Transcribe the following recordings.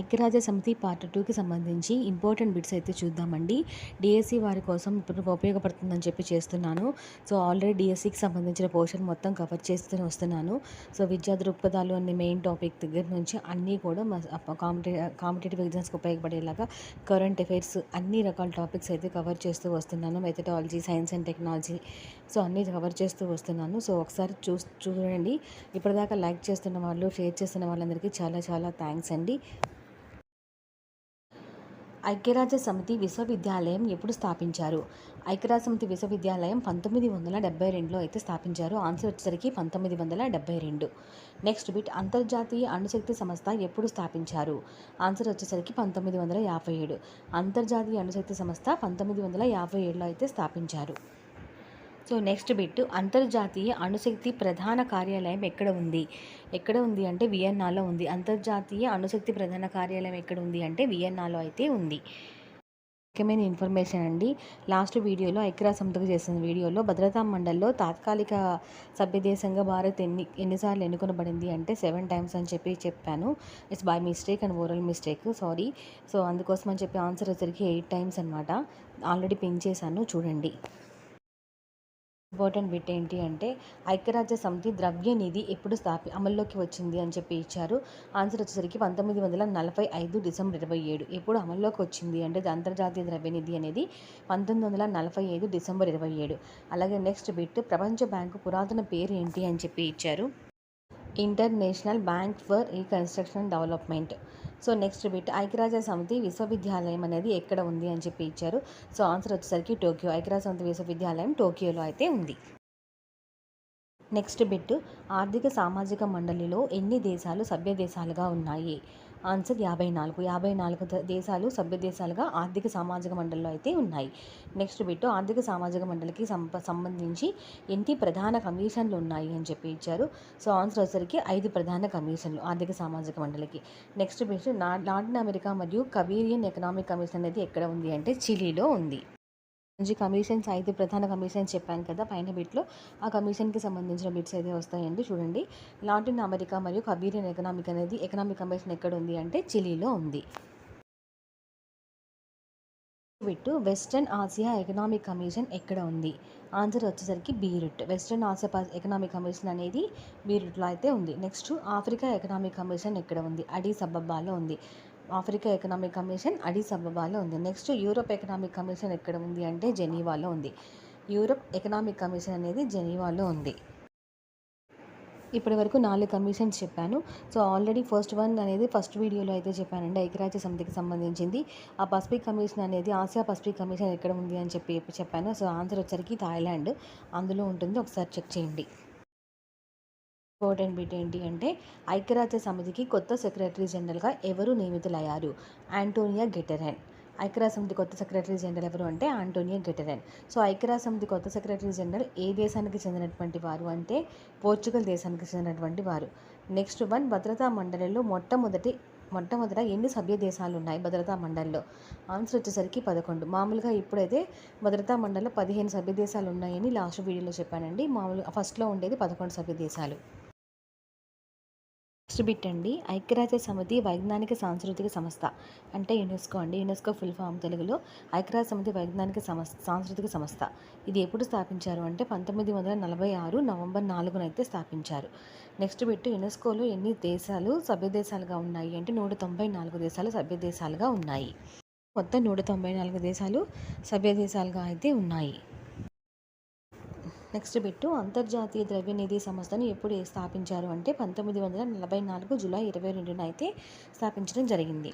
ఐక్యరాజ్య సమితి పార్ట్ టూకి సంబంధించి ఇంపార్టెంట్ బిట్స్ అయితే చూద్దామండి. డిఎస్సి వారి కోసం ఇప్పుడు ఉపయోగపడుతుందని చెప్పి చేస్తున్నాను. సో ఆల్రెడీ డిఎస్సికి సంబంధించిన పోర్షన్ మొత్తం కవర్ చేస్తూనే వస్తున్నాను. సో విద్యా దృక్పథాలు అనే మెయిన్ టాపిక్ దగ్గర నుంచి అన్నీ కూడా కాంపిటే కాంపిటేటివ్ ఎగ్జామ్స్కి ఉపయోగపడేలాగా కరెంట్ అఫైర్స్ అన్ని రకాల టాపిక్స్ అయితే కవర్ చేస్తూ వస్తున్నాను. Methodology science and technology. So అన్నీ కవర్ చేస్తూ వస్తున్నాను. సో ఒకసారి చూ చూడండి. ఇప్పటిదాకా లైక్ చేస్తున్న వాళ్ళు షేర్ చేస్తున్న వాళ్ళందరికీ చాలా చాలా థ్యాంక్స్ అండి. ఐక్యరాజ్య సమితి విశ్వవిద్యాలయం ఎప్పుడు స్థాపించారు? ఐక్యరాజ్య సమితి విశ్వవిద్యాలయం పంతొమ్మిది వందల డెబ్బై రెండులో అయితే స్థాపించారు. ఆన్సర్ వచ్చేసరికి పంతొమ్మిది వందల డెబ్బై రెండు. నెక్స్ట్ బిట్ అంతర్జాతీయ అణుశక్తి సంస్థ ఎప్పుడు స్థాపించారు? ఆన్సర్ వచ్చేసరికి పంతొమ్మిది వందల యాభై ఏడు. అంతర్జాతీయ అణుశక్తి సంస్థ పంతొమ్మిది వందల యాభై ఏడులో అయితే స్థాపించారు. సో నెక్స్ట్ బిట్ అంతర్జాతీయ అణుశక్తి ప్రధాన కార్యాలయం ఎక్కడ ఉంది? ఎక్కడ ఉంది అంటే వియన్నాలో ఉంది. అంతర్జాతీయ అణుశక్తి ప్రధాన కార్యాలయం ఎక్కడ ఉంది అంటే వియన్నాలో అయితే ఉంది. ముఖ్యమైన ఇన్ఫర్మేషన్ అండి. లాస్ట్ వీడియోలో ఐక్యరాజ్య చేసిన వీడియోలో భద్రతా మండలిలో తాత్కాలిక సభ్యదేశంగా భారత్ ఎన్ని ఎన్నిసార్లు ఎన్నుకొనబడింది అంటే సెవెన్ టైమ్స్ అని చెప్పి చెప్పాను. It's by mistake and oral mistake. Sorry. So అందుకోసం అని చెప్పి ఆన్సర్ వచ్చరికి ఎయిట్ టైమ్స్ అనమాట ఆల్రెడీ పిన్ చేశాను. చూడండి. ఇంపార్టెంట్ బిట్ ఏంటి అంటే ఐక్యరాజ్య సమితి ద్రవ్య నిధి ఎప్పుడు స్థాపి అమల్లోకి వచ్చింది అని చెప్పి ఇచ్చారు. ఆన్సర్ వచ్చేసరికి పంతొమ్మిది వందల నలభై ఐదు డిసెంబర్ ఇరవై ఏడు. ఎప్పుడు అమల్లోకి వచ్చింది అంటే అంతర్జాతీయ ద్రవ్య నిధి అనేది పంతొమ్మిది వందల నలభై ఐదు డిసెంబర్ ఇరవై ఏడు. అలాగే నెక్స్ట్ బిట్ ప్రపంచ బ్యాంకు పురాతన పేరు ఏంటి అని చెప్పి ఇచ్చారు. International Bank for Reconstruction Development. So next bit ఐక్యరాజ్య సమితి విశ్వవిద్యాలయం అనేది ఎక్కడ ఉంది అని చెప్పి ఇచ్చారు. సో ఆన్సర్ వచ్చేసరికి టోక్యో ఐక్యరాజ్య సమితి విశ్వవిద్యాలయం టోక్యోలో అయితే ఉంది. నెక్స్ట్ బిట్ ఆర్థిక సామాజిక మండలిలో ఎన్ని దేశాలు సభ్య దేశాలుగా ఉన్నాయి? ఆన్సర్ యాభై నాలుగు యాభై నాలుగు దేశాలు సభ్య దేశాలుగా ఆర్థిక సామాజిక మండలిలో అయితే ఉన్నాయి. నెక్స్ట్ బిట్టు ఆర్థిక సామాజిక మండలికి సంబంధించి ఎన్ని ప్రధాన కమిషన్లు ఉన్నాయి అని చెప్పి ఇచ్చారు. సో ఆన్సర్ వచ్చరికి ఐదు ప్రధాన కమిషన్లు ఆర్థిక సామాజిక మండలికి. నెక్స్ట్ బిట్ లాటిన్ అమెరికా మరియు కబీరియన్ ఎకనామిక్ కమిషన్ అనేది ఎక్కడ ఉంది అంటే చిలీలో ఉంది. నుంచి కమిషన్స్ అయితే ప్రధాన కమిషన్స్ చెప్పాను కదా పైన బిట్లో. ఆ కమిషన్కి సంబంధించిన బిట్స్ అయితే వస్తాయండి చూడండి. లాటిన్ అమెరికా మరియు కబీరియన్ ఎకనామిక్ అనేది ఎకనామిక్ కమిషన్ ఎక్కడ ఉంది అంటే చిలీలో ఉంది. Bit Western Asia Economic Commission ఎక్కడ ఉంది? ఆన్సర్ వచ్చేసరికి Beirut. Western Asia Economic Commission అనేది బీరుట్లో అయితే ఉంది. నెక్స్ట్ ఆఫ్రికా ఎకనామిక్ కమిషన్ ఎక్కడ ఉంది? అడి సబబ్బాలో ఉంది. ఆఫ్రికా ఎకనామిక్ కమిషన్ అడిస్ అబబాలో ఉంది. నెక్స్ట్ యూరోప్ ఎకనామిక్ కమిషన్ ఎక్కడ ఉంది అంటే జెనీవాలో ఉంది. యూరోప్ ఎకనామిక్ కమిషన్ అనేది జెనీవాలో ఉంది. ఇప్పటి వరకు నాలుగు కమిషన్స్ చెప్పాను. సో ఆల్రెడీ ఫస్ట్ వన్ అనేది ఫస్ట్ వీడియోలో అయితే చెప్పానండి. ఐక్యరాజ్య సమితికి సంబంధించింది. ఆ పసిఫిక్ కమిషన్ అనేది ఆసియా పసిఫిక్ కమిషన్ ఎక్కడ ఉంది అని చెప్పి చెప్పాను. సో ఆన్సర్ వచ్చరికి థాయిలాండ్. అందులో ఉంటుంది. ఒకసారి చెక్ చేయండి. ఇంపార్టెంట్ బిట్ ఏంటి అంటే ఐక్యరాజ్య సమితికి కొత్త సెక్రటరీ జనరల్గా ఎవరు నియమితులయ్యారు? Antonio Guterres. ఐక్యరాజ్య సమితి కొత్త సెక్రటరీ జనరల్ ఎవరు అంటే ఆంటోనియా గెటరెన్. సో ఐక్యరాజ్య సమితి కొత్త సెక్రటరీ జనరల్ ఏ దేశానికి చెందినటువంటి వారు అంటే పోర్చుగల్ దేశానికి చెందినటువంటి వారు? నెక్స్ట్ వన్ భద్రతా మండలిలో మొట్టమొదటి మొట్టమొదట ఎన్ని సభ్య దేశాలు ఉన్నాయి భద్రతా మండలిలో? ఆన్సర్ వచ్చేసరికి పదకొండు. మామూలుగా ఇప్పుడైతే భద్రతా మండలిలో పదిహేను సభ్య దేశాలు ఉన్నాయని లాస్ట్ వీడియోలో చెప్పానండి. మామూలుగా ఫస్ట్లో ఉండేది పదకొండు సభ్య దేశాలు. నెక్స్ట్ బిట్ అండి ఐక్యరాజ్య సమితి వైజ్ఞానిక సాంస్కృతిక సంస్థ అంటే యునెస్కో అండి. యునెస్కో ఫుల్ ఫామ్ తెలుగులో. ఐక్యరాజ్య సమితి వైజ్ఞానిక సంస్థ సాంస్కృతిక సంస్థ. ఇది ఎప్పుడు స్థాపించారు అంటే పంతొమ్మిది వందల నలభై ఆరు నవంబర్ నాలుగున అయితే స్థాపించారు. నెక్స్ట్ బిట్ యునెస్కోలో ఎన్ని దేశాలు సభ్య దేశాలుగా ఉన్నాయి అంటే నూట తొంభై నాలుగు దేశాలు సభ్య దేశాలుగా ఉన్నాయి. మొత్తం నూట తొంభై నాలుగు దేశాలు సభ్య దేశాలుగా అయితే ఉన్నాయి. నెక్స్ట్ బిట్టు అంతర్జాతీయ ద్రవ్యనిధి సంస్థను ఎప్పుడు స్థాపించారు అంటే పంతొమ్మిది వందల నలభై నాలుగు జూలై ఇరవై రెండున అయితే స్థాపించడం జరిగింది.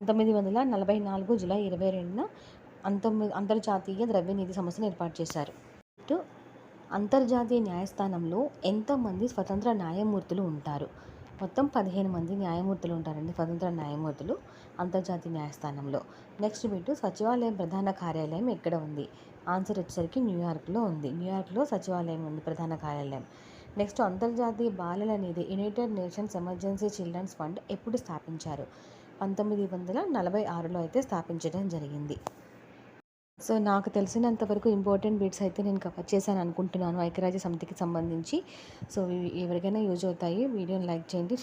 పంతొమ్మిది వందల నలభై నాలుగు జూలై ఇరవై రెండున అంతొమ్మిది అంతర్జాతీయ ద్రవ్యనిధి సంస్థను ఏర్పాటు చేశారు. అంతర్జాతీయ న్యాయస్థానంలో ఎంతమంది స్వతంత్ర న్యాయమూర్తులు ఉంటారు. మొత్తం పదిహేను మంది న్యాయమూర్తులు ఉంటారండి స్వతంత్ర న్యాయమూర్తులు అంతర్జాతీయ న్యాయస్థానంలో. నెక్స్ట్ బిట్టు సచివాలయం ప్రధాన కార్యాలయం ఎక్కడ ఉంది? ఆన్సర్ వచ్చేసరికి న్యూయార్క్లో ఉంది. న్యూయార్క్లో సచివాలయం ఉంది ప్రధాన కార్యాలయం. నెక్స్ట్ అంతర్జాతీయ బాలల నిధి United Nations Emergency Children's Fund ఎప్పుడు స్థాపించారు? పంతొమ్మిది వందల నలభై ఆరులో అయితే స్థాపించడం జరిగింది. సో నాకు తెలిసినంత వరకు ఇంపార్టెంట్ బిట్స్ అయితే నేను కవర్ చేశాను అనుకుంటున్నాను ఐక్యరాజ్య సమితికి సంబంధించి. సో ఎవరికైనా యూజ్ అవుతాయి. వీడియోని లైక్ చేయండి